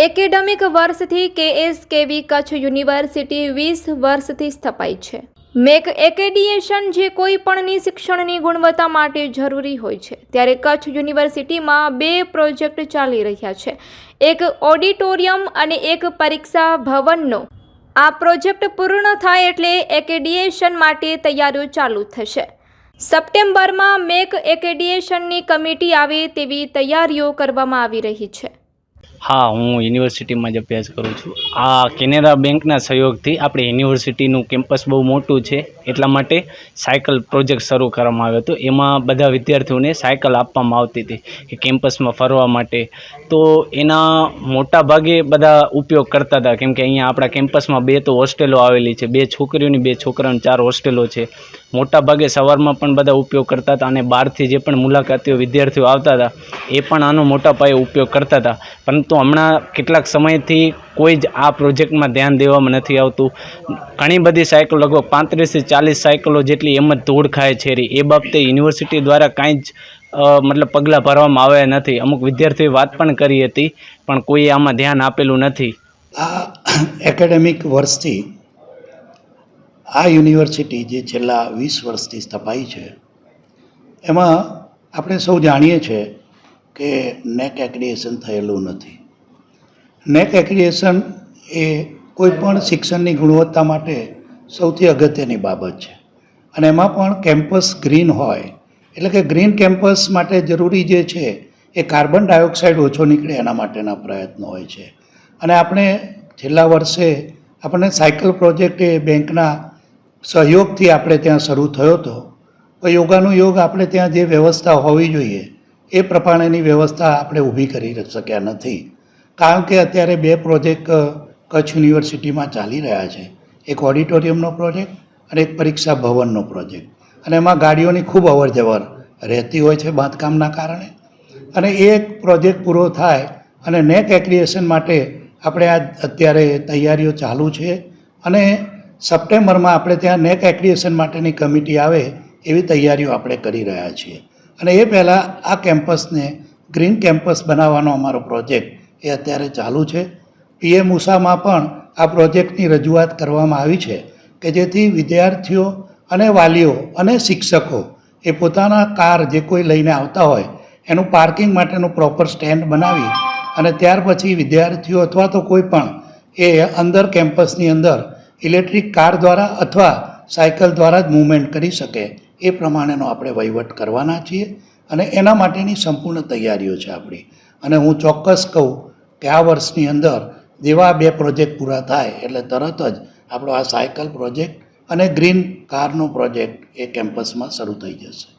Academic વર્ષથી કેએસકેવી Kutch university વીસ વર્ષથી સ્થપાઈ છે. મેક એકેડિએશન જે કોઈ પણની શિક્ષણની ગુણવત્તા માટે જરૂરી હોય છે, ત્યારે કચ્છ યુનિવર્સિટીમાં બે પ્રોજેક્ટ ચાલી રહ્યા છે. એક ઓડિટોરિયમ અને એક પરીક્ષા ભવનનો. આ પ્રોજેક્ટ પૂર્ણ થાય એટલે એકેડિએશન માટે તૈયારીઓ ચાલુ થશે. સપ્ટેમ્બરમાં મેક એકેડિએશનની કમિટી આવે તેવી તૈયારીઓ કરવામાં આવી રહી છે. હા, હું યુનિવર્સિટીમાં જ અભ્યાસ કરું છું. આ કેનેરા બેંકના સહયોગથી આપણે યુનિવર્સિટીનું કેમ્પસ બહુ મોટું છે. એટલા માટે સાયકલ પ્રોજેક્ટ શરૂ કરવામાં આવ્યો હતો. એમાં બધા વિદ્યાર્થીઓને સાયકલ આપવામાં આવતી હતી કે કેમ્પસમાં ફરવા માટે. તો એના મોટા ભાગે બધા ઉપયોગ કરતા હતા. કેમ કે અહીંયા આપણા કેમ્પસમાં બે તો હોસ્ટેલો આવેલી છે. બે છોકરીઓની બે છોકરાઓની ચાર હોસ્ટેલો છે. મોટા ભાગે સવારમાં પણ બધા ઉપયોગ કરતા હતા અને બહારથી જે પણ મુલાકાતીઓ, વિદ્યાર્થીઓ આવતા હતા, એ પણ આનો મોટા પાયે ઉપયોગ કરતા હતા. પરંતુ હમણાં કેટલાક સમયથી કોઈ જ આ પ્રોજેક્ટમાં ધ્યાન દેવામાં નથી આવતું. ઘણી બધી સાયકલ, લગભગ પાંત્રીસથી ચાલીસ સાયકલો જેટલી એમ જ ધૂળ ખાય છે. એ બાબતે યુનિવર્સિટી દ્વારા કાંઈ જ મતલબ પગલાં ભરવામાં આવ્યા નથી. અમુક વિદ્યાર્થીઓએ વાત પણ કરી હતી, પણ કોઈએ આમાં ધ્યાન આપેલું નથી. આ એકેડેમિક વર્ષથી આ યુનિવર્સિટી જે છેલ્લા વીસ વર્ષથી સ્થપાઈ છે, એમાં આપણે સૌ જાણીએ છીએ કે નેક એક્રિએશન થયેલું નથી. નેક એક્રિએશન એ કોઈ પણ શિક્ષણની ગુણવત્તા માટે સૌથી અગત્યની બાબત છે. અને એમાં પણ કેમ્પસ ગ્રીન હોય, એટલે કે ગ્રીન કેમ્પસ માટે જરૂરી જે છે એ કાર્બન ડાયોક્સાઇડ ઓછો નીકળે એના માટેના પ્રયત્નો હોય છે. અને આપણે છેલ્લા વર્ષે આપણને સાયકલ પ્રોજેક્ટ એ બેંકના સહયોગથી આપણે ત્યાં શરૂ થયો હતો યોગાનું યોગ આપણે ત્યાં જે વ્યવસ્થા હોવી જોઈએ, એ પ્રમાણેની વ્યવસ્થા આપણે ઊભી કરી શક્યા નથી. કારણ કે અત્યારે બે પ્રોજેક્ટ કચ્છ યુનિવર્સિટીમાં ચાલી રહ્યા છે. એક ઓડિટોરિયમનો પ્રોજેક્ટ અને એક પરીક્ષા ભવનનો પ્રોજેક્ટ. અને એમાં ગાડીઓની ખૂબ અવર જવર રહેતી હોય છે બાંધકામના કારણે. અને એ એક પ્રોજેક્ટ પૂરો થાય અને નેક એક્રિએશન માટે આપણે આ અત્યારે તૈયારીઓ ચાલુ છે. અને સપ્ટેમ્બરમાં આપણે ત્યાં નેક એક્રિએશન માટેની કમિટી આવે એવી તૈયારીઓ આપણે કરી રહ્યા છીએ. અને એ પહેલાં આ કેમ્પસને ગ્રીન કેમ્પસ બનાવવાનો અમારો પ્રોજેક્ટ એ અત્યારે ચાલુ છે. પીએમ ઉષામાં પણ આ પ્રોજેક્ટની રજૂઆત કરવામાં આવી છે કે જેથી વિદ્યાર્થીઓ અને વાલીઓ અને શિક્ષકો એ પોતાના કાર જે કોઈ લઈને આવતા હોય એનું પાર્કિંગ માટેનું પ્રોપર સ્ટેન્ડ બનાવી અને ત્યાર પછી વિદ્યાર્થીઓ અથવા તો કોઈ પણ એ અંદર કેમ્પસની અંદર ઇલેક્ટ્રિક કાર દ્વારા અથવા સાયકલ દ્વારા જ મૂવમેન્ટ કરી શકે. એ પ્રમાણેનો આપણે વહીવટ કરવાના છીએ અને એના માટેની સંપૂર્ણ તૈયારીઓ છે આપણી. અને હું ચોક્કસ કહું કે આ વર્ષની અંદર જેવા બે પ્રોજેક્ટ પૂરા થાય એટલે તરત જ આપણો આ સાયકલ પ્રોજેક્ટ અને ગ્રીન કારનો પ્રોજેક્ટ એ કેમ્પસમાં શરૂ થઈ જશે.